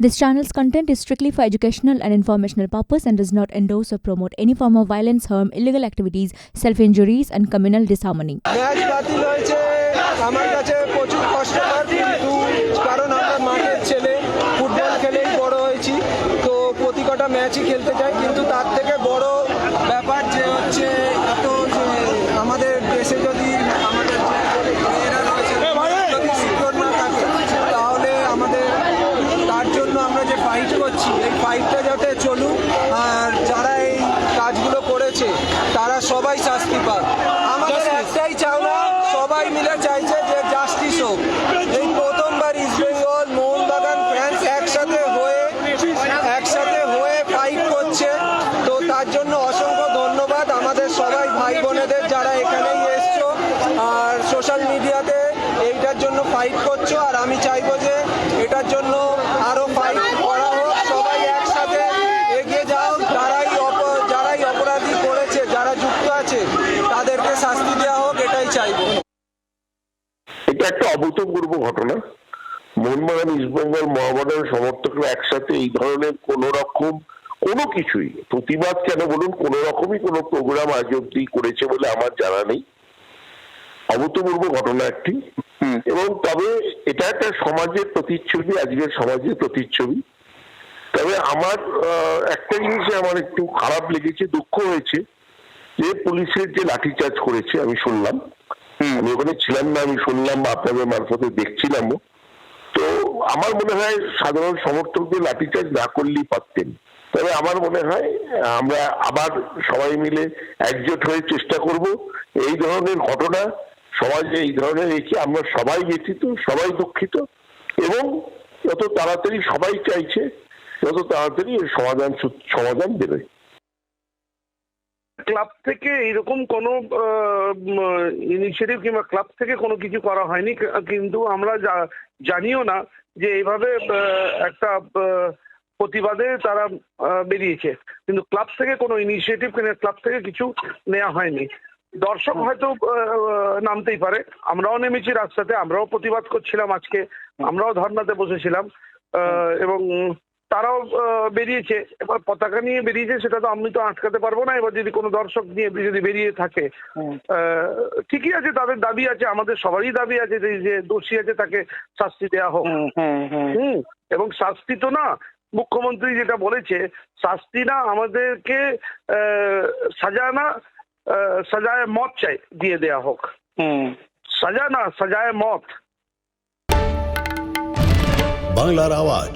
This channel's content is strictly for educational and informational purpose and does not endorse or promote any form of violence, harm, illegal activities, self-injuries and communal disharmony. Match বাতিল হয়েছে আমার কাছে প্রচুর কষ্টকর কিন্তু কারণ আমরা মাঠের ছেলে ফুটবল খেলেই বড় হয়েছি তো প্রতি কটা ম্যাচই খেলতে চাই কিন্তু তার থেকে বড় করছি। এই ফাইটটা যাতে চলুক আর যারা এই কাজগুলো করেছে তারা সবাই শাস্তি পাক। আমাদের একটাই চাওনা সবাই মিলে চাইছে যে জাস্টিস হোক। এই প্রথমবার ইস্ট বেঙ্গল মোহনবাগান ফ্যান্স একসাথে হয়ে একসাথে হয়ে ফাইট করছে। তো তার জন্য অসংখ্য ধন্যবাদ আমাদের সবাই ভাই বোনেদের যারা এখানেই এসছো আর সোশ্যাল মিডিয়াতে এইটার জন্য ফাইট করছ। আর আমি চাইব যে এটার জন্য আরও ফাইট করা হোক সবাই একসাথে এগিয়ে যাও যারাই অপ- যারাই অপরাধী করেছে যারা যুক্ত আছে তাদেরকে শাস্তি দেওয়া হোক এটাই চাইব এটা একটা অভূতপূর্ব ঘটনা। মোহনবাগান ইস্টবেঙ্গল মহাবাগান সমর্থকরা একসাথে এই ধরনের কোন রকম কোনো কিছুই প্রতিবাদ কেন বলুন কোন রকমই কোনো প্রোগ্রাম আজ অব্দি করেছে বলে আমার জানা নেই। অভূতপূর্ব ঘটনা একটি। এবং তবে এটা একটা সমাজের প্রতিচ্ছবি আজকের সমাজের প্রতিচ্ছবি। তবে আমার একটা জিনিসে আমার একটু খারাপ লেগেছে দুঃখ হয়েছে যে পুলিশের যে লাঠিচার্জ করেছে আমি শুনলাম। আমি ওখানে ছিলাম না, আমি শুনলাম, আপনাদের মারফতে দেখছিলাম। তো আমার মনে হয় সাধারণ সমর্থকদের লাঠিচার্জ না করলেই পারতেন। তবে আমার মনে হয়, আমরা আবার সবাই মিলে একজোট হয়ে চেষ্টা করব। এই ধরনের ঘটনা সমাজে এই ধরনের রেখে আমরা সবাই ব্যথিত, সবাই দুঃখিত এবং যত তাড়াতাড়ি সবাই চাইছে যত তাড়াতাড়ি সমাধান সমাধান দেবে ক্লাব থেকে এরকম কোনো ইনিশিয়েটিভ কিংবা ক্লাব থেকে কোনো কিছু করা হয়নি কিন্তু আমরা জানিও না যে এইভাবে একটা প্রতিবাদে তারা বেরিয়েছে। কিন্তু ক্লাব থেকে কোনো ইনিশিয়েটিভ কিনে ক্লাব থেকে কিছু নেওয়া হয়নি। দর্শক হয়তো নামতেই পারে। আমরাও নেমেছি রাস্তাতে আমরাও প্রতিবাদ করছিলাম আজকে আমরাও ধর্নাতে বসেছিলাম আহ, এবং তারাও আহ, বেরিয়েছে। এবার পতাকা নিয়ে বেরিয়েছে সেটা তো আমি তো আটকাতে পারব না। এবার যদি কোনো দর্শক নিয়ে যদি বেরিয়ে থাকে আহ, ঠিকই আছে তাদের দাবি আছে আমাদের সবারই দাবি আছে যে যে দোষী আছে তাকে শাস্তি দেওয়া হোক। হুম এবং শাস্তি তো না মুখ্যমন্ত্রী যেটা বলেছে শাস্তি না আমাদেরকে আহ, সাজা না আহ, সাজায় মত চাই দিয়ে দেয়া হোক। সাজা না সাজায় মত। বাংলার আওয়াজ।